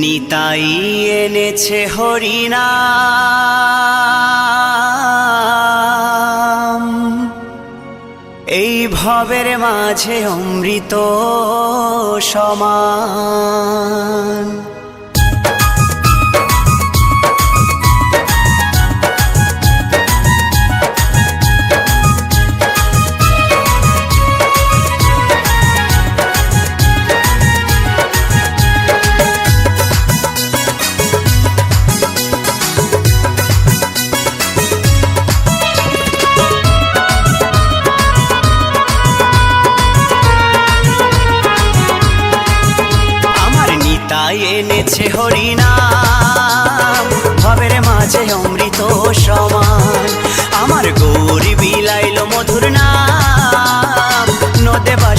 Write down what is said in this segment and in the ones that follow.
নিতাই এনেছে হরিনা এই ভবের মাঝে অমৃত সমান।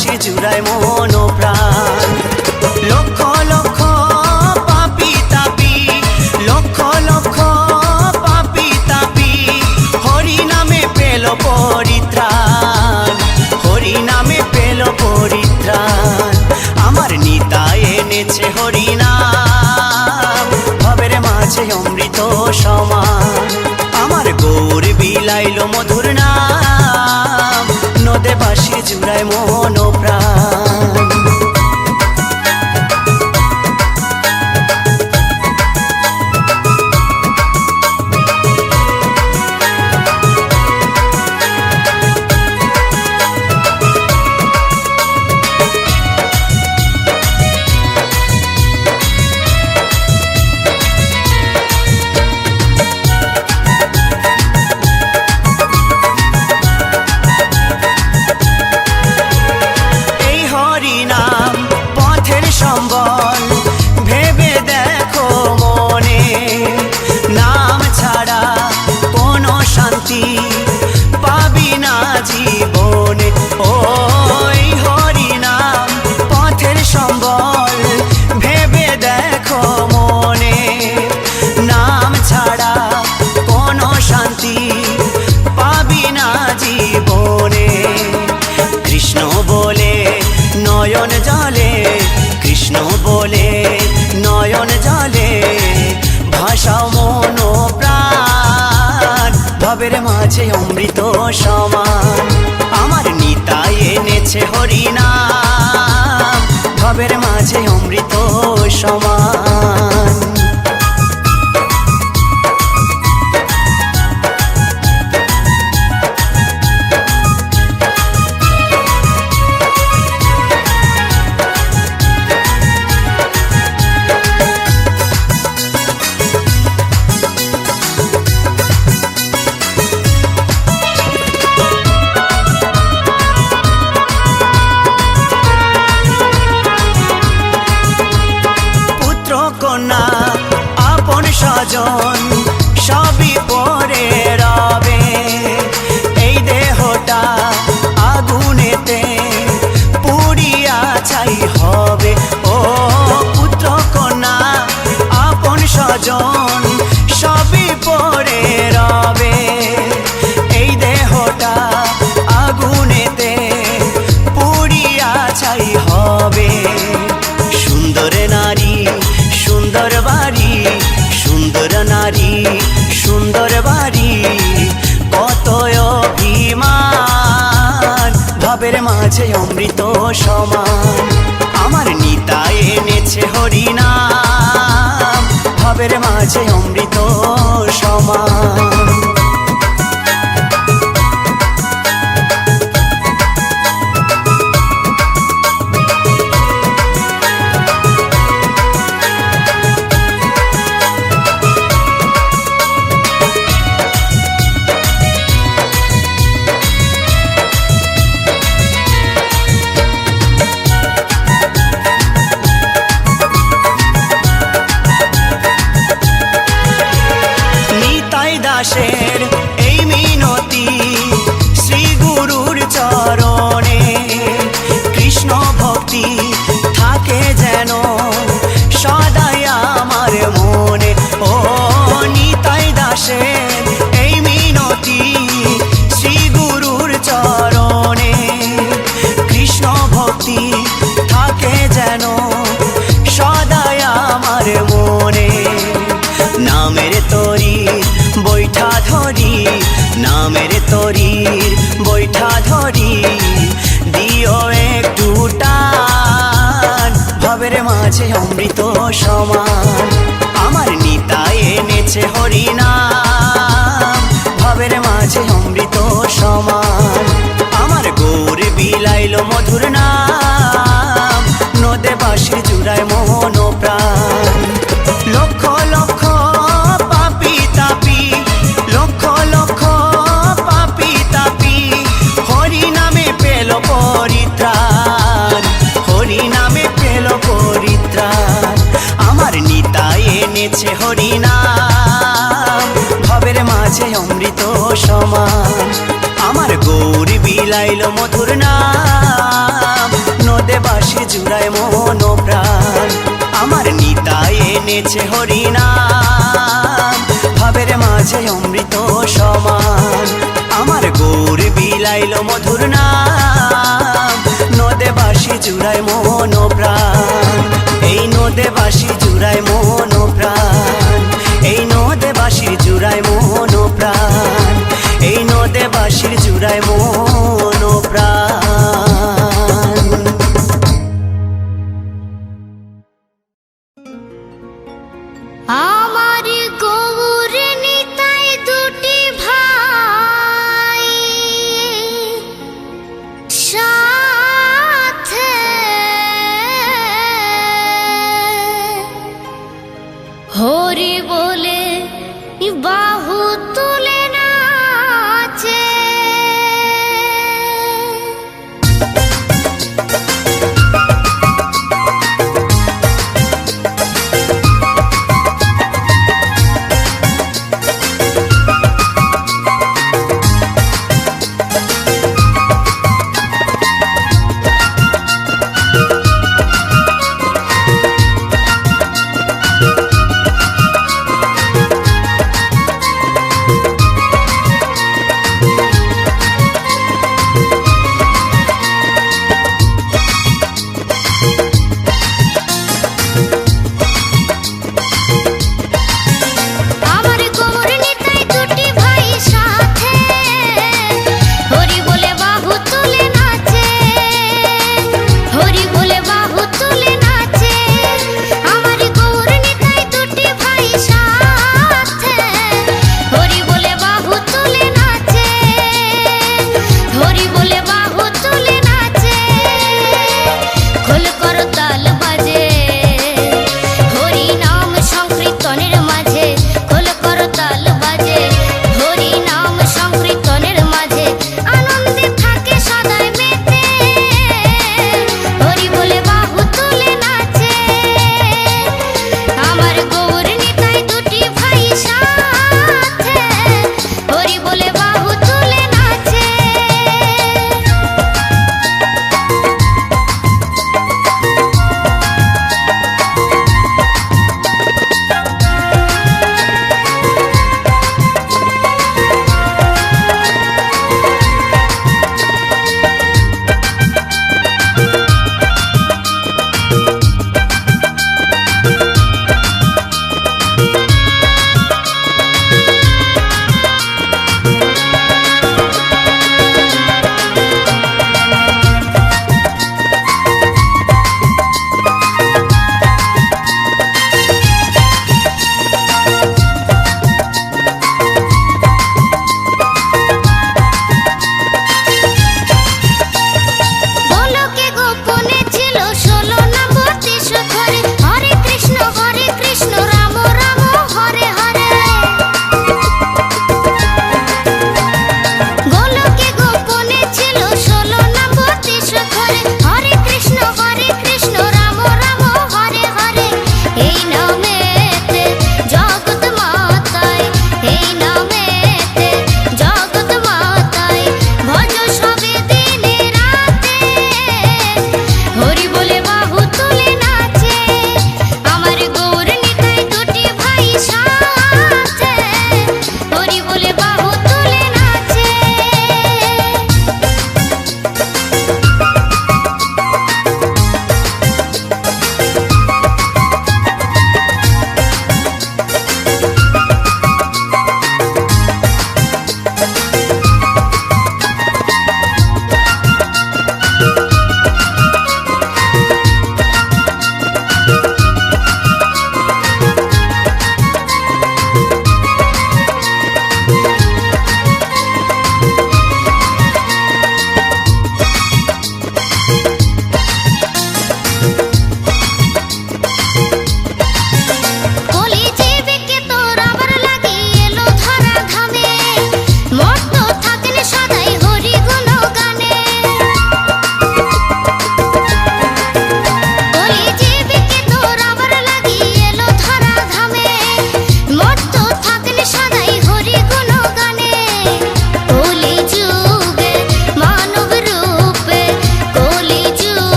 নদে বাসি জুড়ায় মন প্রাণ। লক্ষ লক্ষ পাপি তাপি, লক্ষ লক্ষ পাপি তাপি, হরি নামে পেল পরিত্রাণ, হরি নামে পেল পরিত্রাণ। আমার নিতাই এনেছে হরিনাম ভবের মাঝে অমৃত সমান। আমার গৌর বিলাইল মধুর অমৃত সমান জন মাঝে অমৃত সমান আমার নিতা এনেছে হরিনাম। ভাবের মাঝে অমৃত সমান চরণে কৃষ্ণ ভক্তি থাকে যেন। মাঝে অমৃত সমান আমার নিতা এনেছে হরিণা ভাবের মাঝে অমৃত সমান আমার গৌর বিলাইল মধুর নাম। নদে বাসে জুড়ায় মোহন গৌরী বিলাইল মধুর নাম। নদে বাসে জুড়ায় মন প্রাণ। আমার নিতাই এনেছে হরি নাম ভবের মাঝে অমৃত সমান। আমার গৌর বিলাইল মধুর নাম। নদে বাসি জুড়ায় মন প্রাণ। এই নদে বাসি জুড়ায় মন প্রাণ। এই নদে বাসির জুড়ায় মন প্রাণ। বাসির জুড়ায় মন প্রাণ।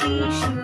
是不